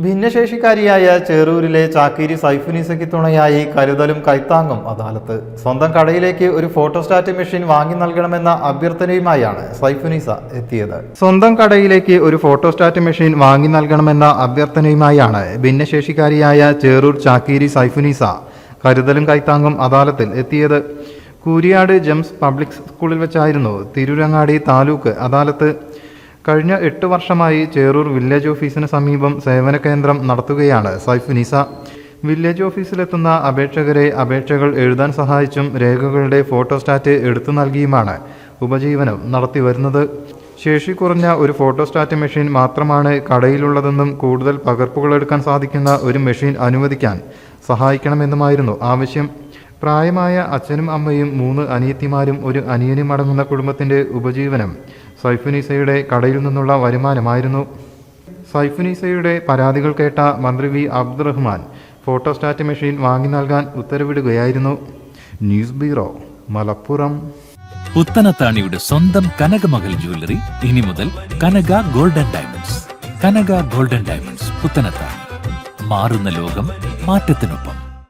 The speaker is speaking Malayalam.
ഭിന്നശേഷിക്കാരിയായ ചേറൂരിലെ ചാക്കീരി സൈഫുനീസയ്ക്ക് തുണയായി കരുതലും കൈത്താങ്ങും അദാലത്ത്. സ്വന്തം കടയിലേക്ക് ഒരു ഫോട്ടോസ്റ്റാറ്റ് മെഷീൻ വാങ്ങി നൽകണമെന്ന അഭ്യർത്ഥനയുമായാണ് സൈഫുനീസ എത്തിയത്. സ്വന്തം കടയിലേക്ക് ഒരു ഫോട്ടോസ്റ്റാറ്റ് മെഷീൻ വാങ്ങി നൽകണമെന്ന അഭ്യർത്ഥനയുമായാണ് ഭിന്നശേഷിക്കാരിയായ ചേറൂർ ചാക്കീരി സൈഫുനീസ കരുതലും കൈത്താങ്ങും അദാലത്തിൽ എത്തിയത്. കൂരിയാട് ജംസ് പബ്ലിക് സ്കൂളിൽ വെച്ചായിരുന്നു തിരുരങ്ങാടി താലൂക്ക് അദാലത്ത് കഴിഞ്ഞ എട്ട് വർഷമായി ചേറൂർ വില്ലേജ് ഓഫീസിന് സമീപം സേവന കേന്ദ്രം നടത്തുകയാണ് സൈഫുനിസ വില്ലേജ് ഓഫീസിലെത്തുന്ന അപേക്ഷകരെ അപേക്ഷകൾ എഴുതാൻ സഹായിച്ചും രേഖകളുടെ ഫോട്ടോസ്റ്റാറ്റ് എടുത്തു നൽകിയുമാണ് ഉപജീവനം നടത്തി വരുന്നത്. ശേഷി കുറഞ്ഞ ഒരു ഫോട്ടോസ്റ്റാറ്റ് മെഷീൻ മാത്രമാണ് കടയിലുള്ളതെന്നും കൂടുതൽ പകർപ്പുകൾ എടുക്കാൻ സാധിക്കുന്ന ഒരു മെഷീൻ അനുവദിക്കാൻ സഹായിക്കണമെന്നുമായിരുന്നു ആവശ്യം. പ്രായമായ അച്ഛനും അമ്മയും മൂന്ന് അനിയത്തിമാരും ഒരു അനിയനും അടങ്ങുന്ന കുടുംബത്തിന്റെ ഉപജീവനം സൈഫുനീസയുടെ കടയിൽ നിന്നുള്ള വരുമാനമായിരുന്നു. സൈഫുനീസയുടെ പരാതികൾ കേട്ട മന്ത്രി വി അബ്ദുറഹ്മാൻ ഫോട്ടോസ്റ്റാറ്റ് മെഷീൻ വാങ്ങി നൽകാൻ ഉത്തരവിടുകയായിരുന്നു. News bureau Malappuram. പുത്തനത്താണിയുടെ സ്വന്തം കനകമകൽ ജ്വല്ലറി ഇനി മുതൽ Kanaka golden diamonds. Kanaka golden diamonds Puthanathani മാറുന്ന ലോകം മാറ്റത്തിനൊപ്പം.